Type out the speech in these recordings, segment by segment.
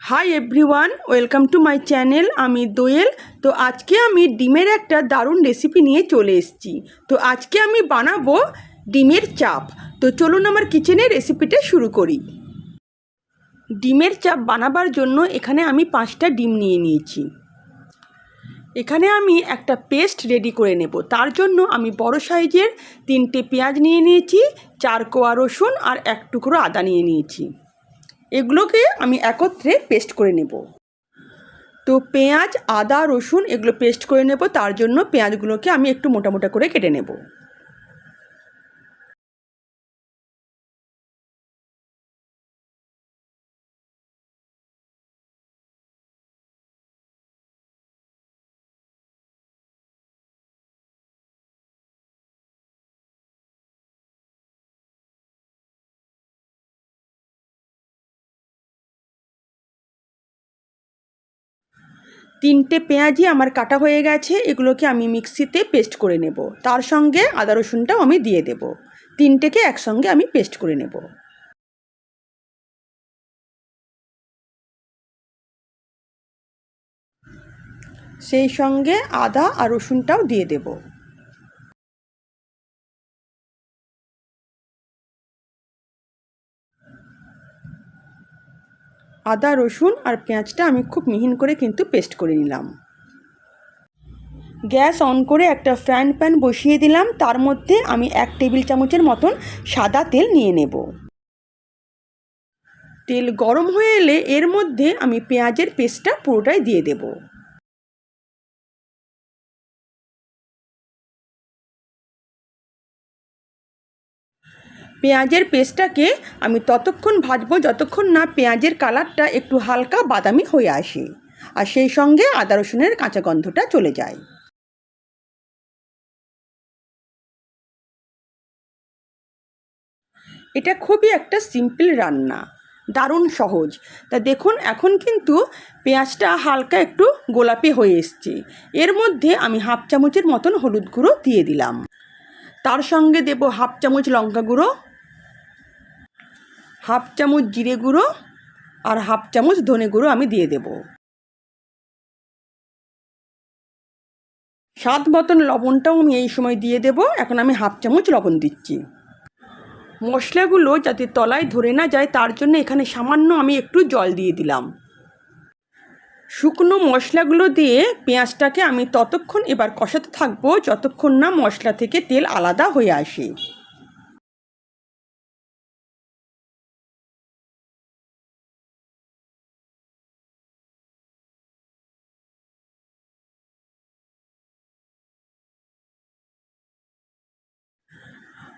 Hi everyone welcome to my channel আমি দোয়েল। তো আজকে আমি ডিমের একটা দারুণ রেসিপি নিয়ে চলে এসেছি। তো আজকে আমি বানাবো ডিমের চাপ। তো চলুন আমার কিচেনে রেসিপিটা শুরু করি। ডিমের চাপ বানাবার জন্য এখানে আমি পাঁচটা ডিম নিয়ে নিয়েছি। এখানে আমি একটা পেস্ট রেডি করে নেব। তার জন্য আমি বড় সাইজের তিনটে পেঁয়াজ নিয়ে নিয়েছি, চার কোয়া রসুন আর এক টুকরো আদা নিয়ে নিয়েছি। এগুলোকে আমি একত্রে পেস্ট করে নেব। তো পেঁয়াজ, আদা, রসুন এগুলো পেস্ট করে নেব, তার জন্য পেঁয়াজগুলোকে আমি একটু মোটা মোটা করে কেটে নেব। তিনটে পেঁয়াজি আমার কাটা হয়ে গেছে, এগুলোকে আমি মিক্সিতে পেস্ট করে নেব। তার সঙ্গে আদা রসুনটাও আমি দিয়ে দেব। তিনটেকে একসঙ্গে আমি পেস্ট করে নেব। সেই সঙ্গে আদা আর রসুনটাও দিয়ে দেব। আদা, রসুন আর পেঁয়াজটা আমি খুব মিহিন করে কিন্তু পেস্ট করে নিলাম। গ্যাস অন করে একটা ফ্রাইং প্যান বসিয়ে দিলাম। তার মধ্যে আমি এক টেবিল চামচের মতন সাদা তেল নিয়ে নেব। তেল গরম হয়ে এলে এর মধ্যে আমি পেঁয়াজের পেস্টটা পুরোটাই দিয়ে দেবো। পেঁয়াজের পেস্টটাকে আমি ততক্ষণ ভাজবো যতক্ষণ না পেঁয়াজের কালারটা একটু হালকা বাদামি হয়ে আসে। আর সেই সঙ্গে আদা রসুনের কাঁচা গন্ধটা চলে যায়। এটা খুবই একটা সিম্পল রান্না। দারুণ সহজ। তা দেখুন, এখন কিন্তু পেঁয়াজটা হালকা একটু গোলাপি হয়ে এসছে। এর মধ্যে আমি হাফ চামচের মতন হলুদ গুঁড়ো দিয়ে দিলাম। তার সঙ্গে দেব হাফ চামচ লঙ্কা গুঁড়ো। হাফ চামচ জিরে গুঁড়ো আর হাফ চামচ ধনে গুঁড়ো আমি দিয়ে দেব। স্বাদ মতন লবণটাও আমি এই সময় দিয়ে দেব। এখন আমি হাফ চামচ লবণ দিচ্ছি। মশলাগুলো যাতে তলায় ধরে না যায়, তার জন্য এখানে সামান্য আমি একটু জল দিয়ে দিলাম। শুকনো মশলাগুলো দিয়ে পেঁয়াজটাকে আমি ততক্ষণ এবার কষাতে থাকব, যতক্ষণ না মশলা থেকে তেল আলাদা হয়ে আসে।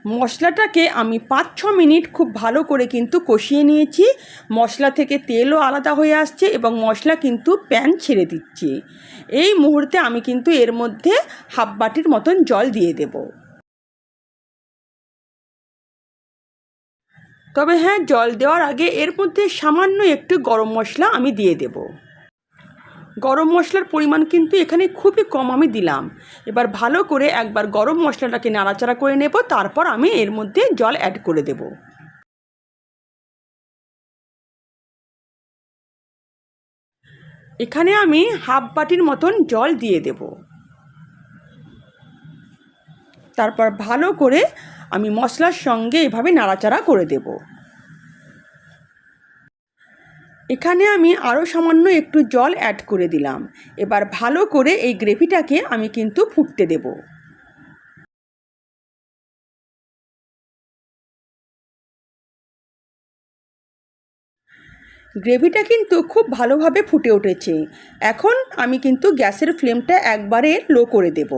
মশলাটাকে আমি পাঁচ, ছ মিনিট খুব ভালো করে কিন্তু কষিয়ে নিয়েছি। মশলা থেকে তেলও আলাদা হয়ে আসছে এবং মশলা কিন্তু প্যান ছেড়ে দিচ্ছে। এই মুহূর্তে আমি কিন্তু এর মধ্যে হাফ বাটির মতন জল দিয়ে দেব। তবে হ্যাঁ জল দেওয়ার আগে এর মধ্যে সামান্য একটু গরম মশলা আমি দিয়ে দেবো। গরম মশলার পরিমাণ কিন্তু এখানে খুবই কম আমি দিলাম। এবার ভালো করে একবার গরম মশলাটাকে নাড়াচাড়া করে নেব, তারপর আমি এর মধ্যে জল অ্যাড করে দেব। এখানে আমি হাফ বাটির মতন জল দিয়ে দেব। তারপর ভালো করে আমি মশলার সঙ্গে এভাবে নাড়াচাড়া করে দেবো। এখানে আমি আরও সামান্য একটু জল অ্যাড করে দিলাম। এবার ভালো করে এই গ্রেভিটাকে আমি কিন্তু ফুটতে দেব। গ্রেভিটা কিন্তু খুব ভালোভাবে ফুটে উঠেছে। এখন আমি কিন্তু গ্যাসের ফ্লেমটা একবারে লো করে দেব।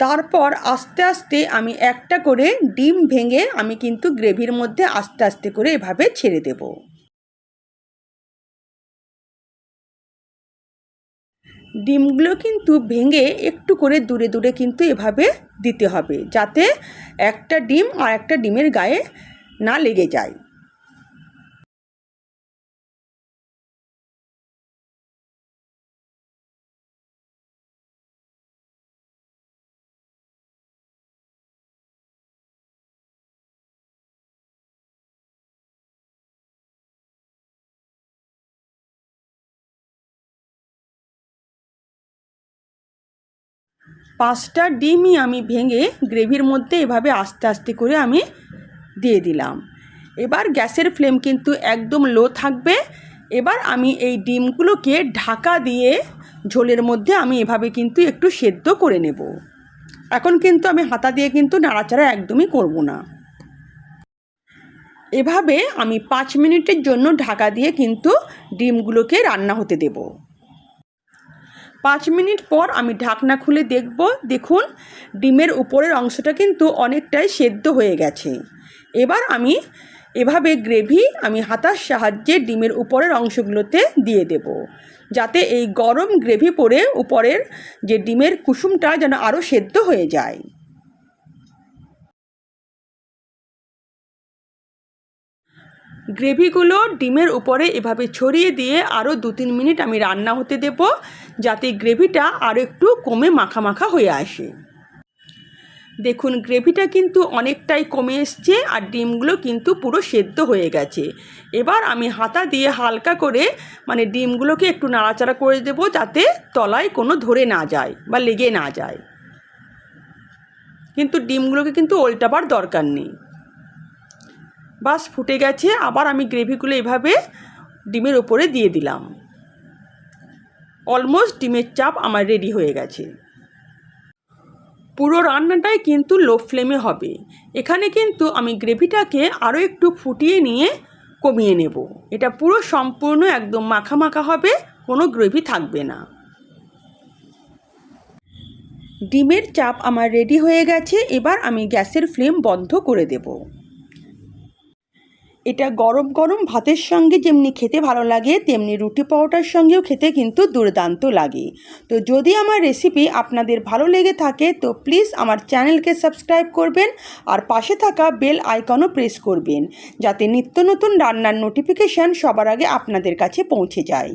তারপর আস্তে আস্তে আমি একটা করে ডিম ভেঙে আমি কিন্তু গ্রেভির মধ্যে আস্তে আস্তে করে এভাবে ছেড়ে দেবো। ডিমগুলো কিন্তু ভেঙে একটু করে দূরে দূরে কিন্তু এভাবে দিতে হবে, যাতে একটা ডিম আর একটা ডিমের গায়ে না লেগে যায়। পাঁচটা ডিমই আমি ভেঙে গ্রেভির মধ্যে এভাবে আস্তে আস্তে করে আমি দিয়ে দিলাম। এবার গ্যাসের ফ্লেম কিন্তু একদম লো থাকবে। এবার আমি এই ডিমগুলোকে ঢাকা দিয়ে ঝোলের মধ্যে আমি এভাবে কিন্তু একটু সেদ্ধ করে নেব। এখন কিন্তু আমি হাতা দিয়ে কিন্তু নাড়াচাড়া একদমই করব না। এভাবে আমি পাঁচ মিনিটের জন্য ঢাকা দিয়ে কিন্তু ডিমগুলোকে রান্না হতে দেব। পাঁচ মিনিট পর আমি ঢাকনা খুলে দেখব, দেখুন, ডিমের উপরের অংশটা কিন্তু অনেকটাই সেদ্ধ হয়ে গেছে। এবার আমি এভাবে গ্রেভি আমি হাতার সাহায্যে ডিমের উপরের অংশগুলোতে দিয়ে দেব, যাতে এই গরম গ্রেভি পরে উপরের যে ডিমের কুসুমটা যেন আরও সেদ্ধ হয়ে যায়। গ্রেভিগুলো ডিমের উপরে এভাবে ছড়িয়ে দিয়ে আরও দু তিন মিনিট আমি রান্না হতে দেব যাতে গ্রেভিটা আরও একটু কমে মাখা মাখা হয়ে আসে। দেখুন, গ্রেভিটা কিন্তু অনেকটাই কমে এসছে আর ডিমগুলো কিন্তু পুরো সেদ্ধ হয়ে গেছে। এবার আমি হাতা দিয়ে হালকা করে মানে ডিমগুলোকে একটু নাড়াচাড়া করে দেবো যাতে তলায় কোনো ধরে না যায় বা লেগে না যায়। কিন্তু ডিমগুলোকে কিন্তু ওল্টাবার দরকার নেই। বাস, ফুটে গেছে। আবার আমি গ্রেভিগুলো এভাবে ডিমের ওপরে দিয়ে দিলাম। অলমোস্ট ডিমের চাপ আমার রেডি হয়ে গেছে। পুরো রান্নাটাই কিন্তু লো ফ্লেমে হবে। এখানে কিন্তু আমি গ্রেভিটাকে আরও একটু ফুটিয়ে নিয়ে কমিয়ে নেব। এটা পুরো সম্পূর্ণ একদম মাখা মাখা হবে, কোনো গ্রেভি থাকবে না। ডিমের চাপ আমার রেডি হয়ে গেছে, এবার আমি গ্যাসের ফ্লেম বন্ধ করে দেবো। এটা গরম গরম ভাতের সঙ্গে যেমনি খেতে ভালো লাগে, তেমনি রুটি পরোটার সঙ্গেও খেতে কিন্তু দুর্দান্ত লাগে। তো যদি আমার রেসিপি আপনাদের ভালো লেগে থাকে, তো প্লিজ আমার চ্যানেলকে সাবস্ক্রাইব করবেন আর পাশে থাকা বেল আইকনও প্রেস করবেন, যাতে নিত্য নতুন রান্নার নোটিফিকেশান সবার আগে আপনাদের কাছে পৌঁছে যায়।